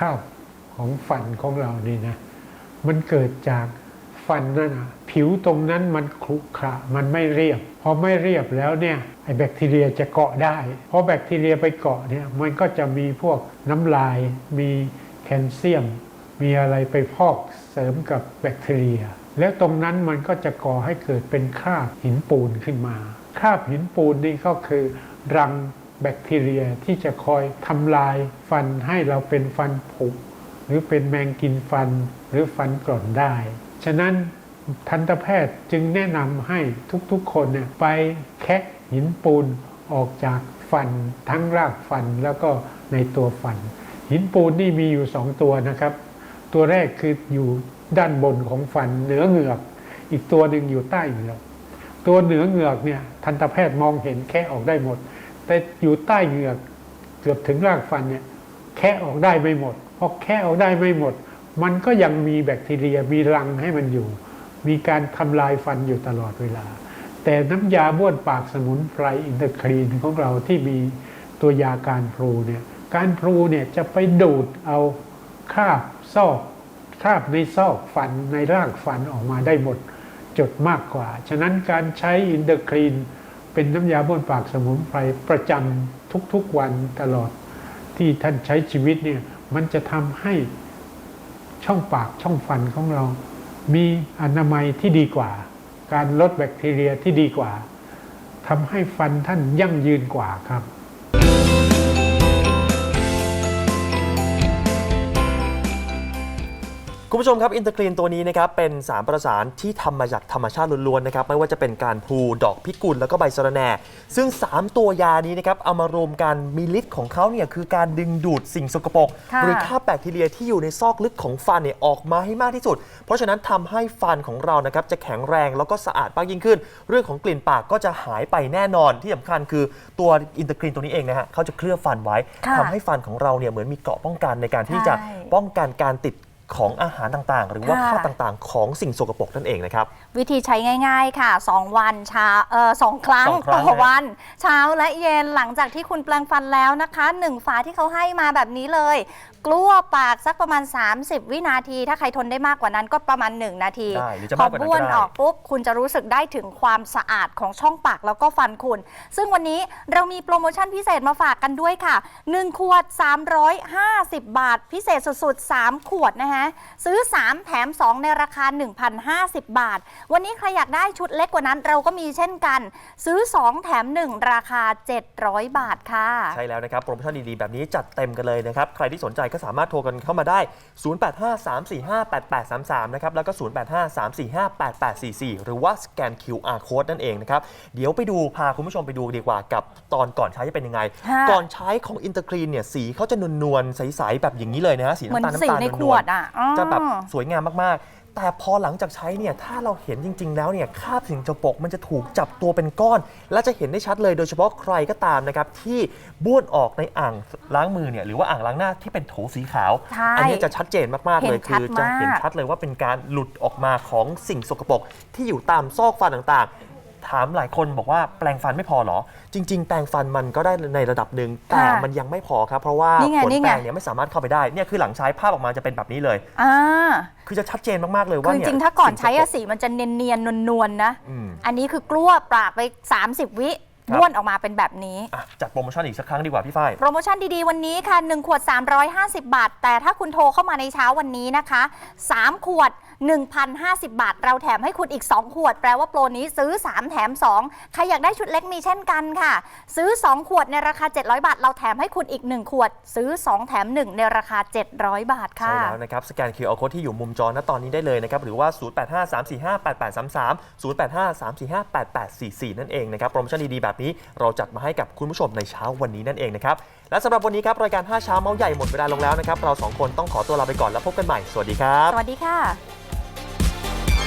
คราของฟันของเรานี่นะ มันเกิดจากฟันนั่นนะผิวตรงนั้นมันขรุขระมันไม่เรียบ พอไม่เรียบแล้วเนี่ยไอแบคทีเรียจะเกาะได้พอแบคทีเรียไปเกาะเนี่ยมันก็จะมีพวกน้ำลาย มีแคลเซียม มีอะไรไปพอกเสริมกับแบคทีเรีย แล้วตรงนั้นมันก็จะก่อให้เกิดเป็นคราบหินปูนขึ้นมาคราบหินปูนนี่ก็คือรัง แบคทีเรียที่จะคอยทำลายฟันให้เราเป็นฟันผุหรือเป็นแมงกินฟันหรือฟันกร่อนได้ ฉะนั้นทันตแพทย์จึงแนะนำให้ทุกๆคนเนี่ยไปแคะหินปูนออกจากฟันทั้งรากฟันแล้วก็ในตัวฟัน หินปูนนี่มีอยู่สองตัวนะครับ ตัวแรกคืออยู่ด้านบนของฟันเหนือเหงือก อีกตัวหนึ่งอยู่ใต้เหงือก ตัวเหนือเหงือกเนี่ยทันตแพทย์มองเห็นแค่ออกได้หมด แต่อยู่ใต้เหงือกเกือบถึงรากฟันเนี่ยแค่ออกได้ไม่หมดพอแค่ออกได้ไม่หมด มันก็ยังมีแบคทีเรียมีรังให้มันอยู่ มีการทำลายฟันอยู่ตลอดเวลา แต่น้ำยาบ้วนปากสมุนไพรอินเตอร์คลีนของเราที่มีตัวยาการพลูเนี่ยการพลูเนี่ยจะไปดูดเอาคราบซอกคราบในซอกฟันในรากฟันออกมาได้หมดจดมากกว่า ฉะนั้นการใช้อินเตอร์คลีน เป็นน้ำยาบ้วนปากสมุนไพรประจำทุกๆวันตลอดที่ท่านใช้ชีวิตเนี่ยมันจะทำให้ช่องปากช่องฟันของเรา มีอนามัยที่ดีกว่า การลดแบคทีเรียที่ดีกว่าทำให้ฟันท่านยั่งยืนกว่าครับ คุณผู้ชมครับอินเตอร์คลีนตัวนี้นะครับเป็นสารประสานที่ทำมาจากธรรมชาติล้วนๆนะครับไม่ว่าจะเป็นการพลูดอกพิกุลแล้วก็ใบสะระแหน่ ซึ่ง 3 ตัวยานี้นะครับเอามารวมกันมีฤทธิ์ของเขาเนี่ยคือการดึงดูดสิ่งสกปรกค่ะ หรือคราบแบคทีเรียที่อยู่ในซอกลึกของฟันเนี่ยออกมาให้มากที่สุด เพราะฉะนั้นทำให้ฟันของเรานะครับจะแข็งแรงแล้วก็สะอาดมากยิ่งขึ้น เรื่องของกลิ่นปากก็จะหายไปแน่นอนที่สำคัญคือตัวอินเตอร์คลีนตัวนี้เองนะฮะเขาจะเคลือบฟันไว้ค่ะทำให้ฟันของเราเนี่ยเหมือนมีเกราะป้องกันในการที่จะใช่ ป้องกันการติด ของอาหารต่างๆ หรือว่าค่ะค่าบต่างๆ ของสิ่งสกปรกนั่นเองนะครับวิธีใช้ง่าย ๆค่ะ 2 วันเช้าเอ่อสองครั้งสองครั้งต่อนะวัน เช้าและเย็นหลังจากที่คุณแปลงฟันแล้วนะคะหนึ่งฝาที่เขาให้มาแบบนี้เลย กลั้วปากสักประมาณ 30 วินาที ถ้าใครทนได้มากกว่านั้นก็ประมาณ 1 นาที ได้หรือจะพอมากกว่านั้นบ้วนก็ได้ ออก ปุ๊บคุณจะรู้สึกได้ถึงความสะอาดของช่องปากแล้วก็ฟันคุณ ซึ่งวันนี้เรามีโปรโมชั่นพิเศษมาฝากกันด้วยค่ะ 1 ขวด 350 บาท พิเศษสุดๆ 3 ขวดนะคะซื้อ 3 แถม 2 ในราคา 1,050 บาทวันนี้ใครอยากได้ชุดเล็กกว่านั้นเราก็มีเช่นกัน ซื้อ 2 แถม 1 ราคา 700 บาทค่ะ ใช่แล้วนะครับโปรโมชั่นดีๆ แบบนี้จัดเต็มกันเลยนะครับ ใครที่สนใจก็สามารถโทรกันเข้ามาได้ 0853458833 นะครับ แล้วก็ 0853458844 หรือว่าสแกน QR code นั่นเองนะครับ เดี๋ยวไปดูพาคุณผู้ชมไปดูดีกว่ากับตอนก่อนใช้จะเป็นยังไง ค่ะ ก่อนใช้ของอินเตอร์คลีนเนี่ยสีเขาจะนวลๆใสๆแบบอย่างนี้เลยนะฮะสีเหมือนน้ำตาลสีน้ำตาลในนขววลดอะๆจะแบบอ๋อสวยงามมาก ๆ แต่พอหลังจากใช้เนี่ยถ้าเราเห็นจริง ๆ แล้วเนี่ยคราบสิ่งสกปรกมันจะถูกจับตัวเป็นก้อน และจะเห็นได้ชัดเลยโดยเฉพาะใครก็ตามนะครับที่บ้วนออกในอ่างล้างมือเนี่ยหรือว่าอ่างล้างหน้าที่เป็นโถสีขาว ใช่อันี้จะชัดเจนมากๆเลยเห็นชัคืดอจะเห็นมากชัดเลยว่าเป็นการหลุดออกมาของสิ่งสกปรกที่อยู่ตามซอกฟันต่างๆ ถามหลายคนบอกว่าแปลงฟันไม่พอเหรอ จริง ๆ แปลงฟันมันก็ได้ในระดับหนึ่งแต่ค่ะมันยังไม่พอครับ เพราะว่านี่ไงขนนี่ไง แปรงเนี่ยไม่สามารถเข้าไปได้เนี่ยคือหลังใช้ภาพออกมาจะเป็นแบบนี้เลย อ่าคือจะชัดเจนมากๆเลยคืว่าอจเนี่ยริงๆถ้าก่อนใช้อะสิ่งสกปรสีมันจะเนียนๆนวลๆนะ อืม อันนี้คือกลั้วปากไป 30 วิครับ บ้วนออกมาเป็นแบบนี้ อะจัดโปรโมชั่นอีกสักครั้งดีกว่าพี่ฝ้าย โปรโมชั่นดี ๆ วันนี้ค่ะ 1 ขวด 350 บาท แต่ถ้าคุณโทรเข้ามาในเช้าวันนี้นะคะ 3 ขวด 1,050 บาท เราแถมให้คุณอีก 2 ขวด แปลว่าโปรนี้ซื้อ 3 แถม 2 ใครอยากได้ชุดเล็กมีเช่นกันค่ะ ซื้อ 2 ขวดในราคา 700 บาท เราแถมให้คุณอีก 1 ขวด ซื้อ 2 แถม 1 ในราคา 700 บาทค่ะ ใช่แล้วนะครับ สแกน QR Code ที่อยู่มุมจอณตอนนี้ได้เลยนะครับ หรือว่า 0853458833 0854588844 นั่นเองนะครับ โปรโมชั่นดีๆ แบบนี้เราจัดมาให้กับคุณผู้ชมในเช้าวันนี้นั่นเองนะครับ และสำหรับวันนี้ครับรายการ5เช้าเมาส์ใหญ่หมดเวลาลงแล้วนะครับ เราสองคนต้องขอตัวลาไปก่อนแล้วพบกันใหม่ สวัสดีครับ สวัสดีค่ะ